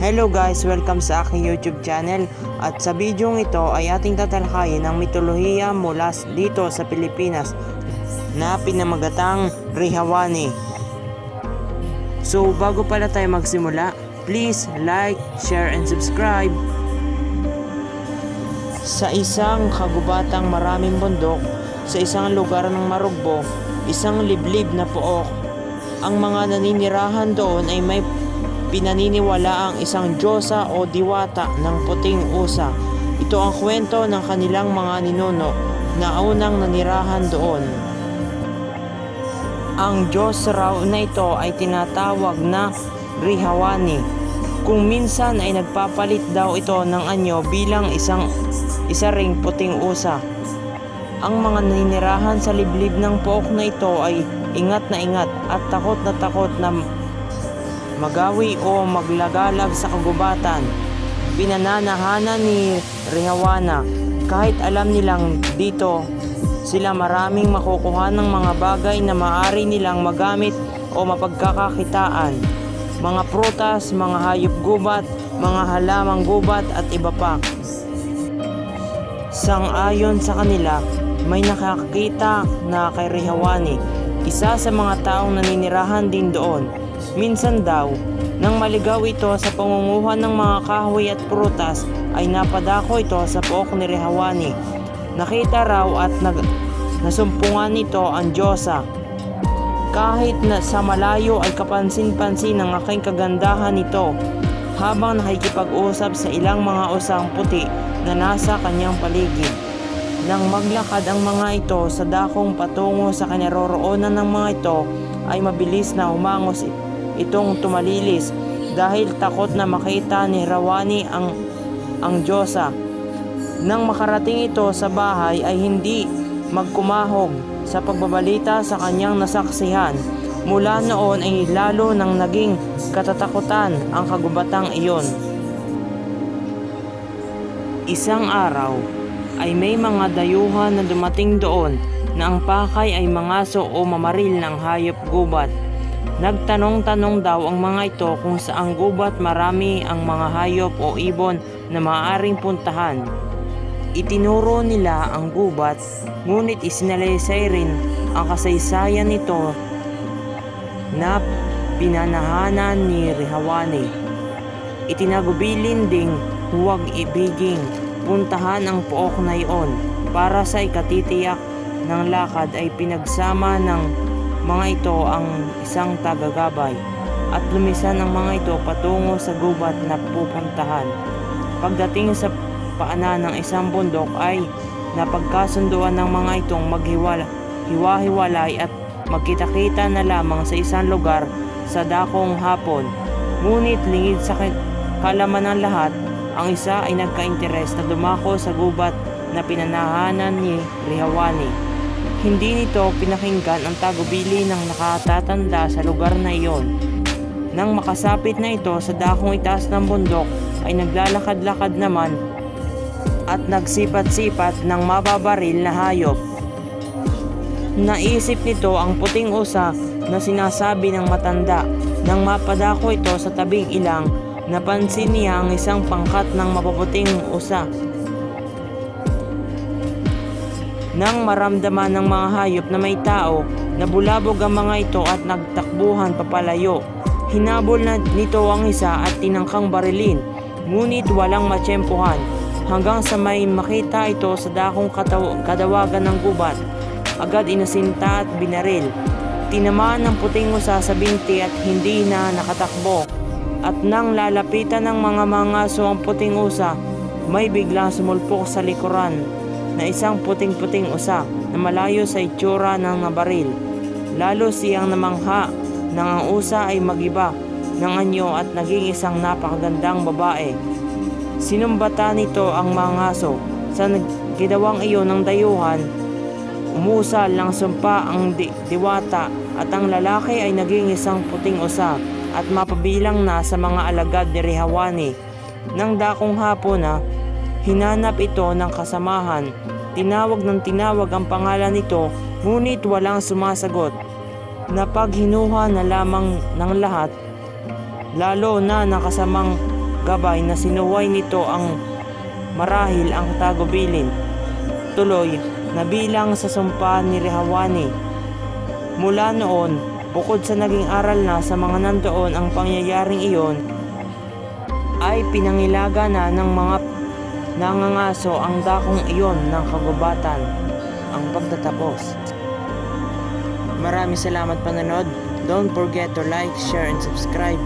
Hello guys, welcome sa aking YouTube channel at sa video ito ay ating tatalakayin ang mitolohiya mula dito sa Pilipinas na pinamagatang Rihawani. So bago pala tayo magsimula, please like, share and subscribe. Sa isang kagubatang maraming bundok, sa isang lugar ng Marugbo, isang liblib na pook. Ang mga naninirahan doon ay may pinaniniwala ang isang diyosa o diwata ng puting usa. Ito ang kwento ng kanilang mga ninuno na unang nanirahan doon. Ang Diyos raw na ito ay tinatawag na Rihawani. Kung minsan ay nagpapalit daw ito ng anyo bilang isang isa ring puting usa. Ang mga naninirahan sa liblib ng pook na ito ay ingat na ingat at takot na takot na magawi o maglagalag sa kagubatan. Pinananahanan ni Rihawana kahit alam nilang dito sila maraming makukuha ng mga bagay na maaari nilang magamit o mapagkakakitaan. Mga prutas, mga hayop gubat, mga halamang gubat at iba pa. Sang-ayon sa kanila, may nakakita na kay Rihawani, isa sa mga taong naninirahan din doon. Minsan daw, nang maligaw ito sa pangunguha ng mga kahoy at prutas, ay napadako ito sa pook ni Rihawani. Nakita raw at nag, nasumpungan nito ang Diyosa. Kahit na sa malayo ay kapansin-pansin ang aking kagandahan nito habang nakikipag-usap sa ilang mga usang puti na nasa kanyang paligid. Nang maglakad ang mga ito sa dakong patungo sa kinaroroonan ng mga ito ay mabilis na humangos itong tumalilis dahil takot na makita ni Rawani ang ang Diyosa. Nang makarating ito sa bahay ay hindi magkumahog sa pagbabalita sa kanyang nasaksihan. Mula noon ay lalo nang naging katatakutan ang kagubatang iyon. Isang araw ay may mga dayuhan na dumating doon na ang pakay ay mangaso o mamaril ng hayop gubat. Nagtanong-tanong daw ang mga ito kung saang gubat marami ang mga hayop o ibon na maaaring puntahan. Itinuro nila ang gubat, ngunit isinalaysay rin ang kasaysayan nito na pinanahanan ni Rihawani. Itinagubilin ding huwag ibiging puntahan ang pook na iyon para sa ikatitiyak ng lakad ay pinagsama ng mga ito ang isang tagagabay at lumisan ang mga ito patungo sa gubat na pupuntahan. Pagdating sa paanan ng isang bundok ay napagkasunduan ng mga itong maghiwala, hiwa-hiwalay at magkita-kita na lamang sa isang lugar sa dakong hapon. Ngunit lingid sa kalaman ng lahat, ang isa ay nagka-interes na dumako sa gubat na pinanahanan ni Rihawani. Hindi nito pinakinggan ang tagubili ng nakatatanda sa lugar na iyon. Nang makasapit na ito sa dakong itaas ng bundok ay naglalakad-lakad naman at nagsipat-sipat ng mababaril na hayop. Naisip nito ang puting usa na sinasabi ng matanda. Nang mapadako ito sa tabing ilang, napansin niya ang isang pangkat ng mapaputing usa. Nang maramdaman ng mga hayop na may tao, nabulabog ang mga ito at nagtakbuhan papalayo. Hinabol na nito ang isa at tinangkang barilin, ngunit walang matsyempohan hanggang sa may makita ito sa dakong kadawagan ng gubat. Agad inasinta at binaril. Tinamaan ng puting usa sa binti at hindi na nakatakbo. At nang lalapitan ng mga mangaso ang puting usa, may biglang sumulpok sa likuran na isang puting-puting usa na malayo sa itsura ng nabaril. Lalo siyang namangha nang ang usa ay magiba ng anyo at naging isang napakagandang babae. Sinumbata nito ang mga aso. Sa ginawang iyon ng dayuhan, umusal ng sumpa ang di- diwata at ang lalaki ay naging isang puting usa at mapabilang na sa mga alagad ni Rihawani. Nang dakong hapon na, hinanap ito ng kasamahan. Tinawag ng tinawag ang pangalan nito, ngunit walang sumasagot. Napaghinuha na lamang ng lahat, lalo na nakasamang gabay na sinuway nito ang marahil ang tagubilin. Tuloy, nabilang sa sumpa ni Rehawani. Mula noon, bukod sa naging aral na sa mga nandoon ang pangyayaring iyon, ay pinangilaga na ng mga nangangaso ang dakong iyon ng kagubatan ang pagtatapos. Maraming salamat panonood. Don't forget to like, share, and subscribe.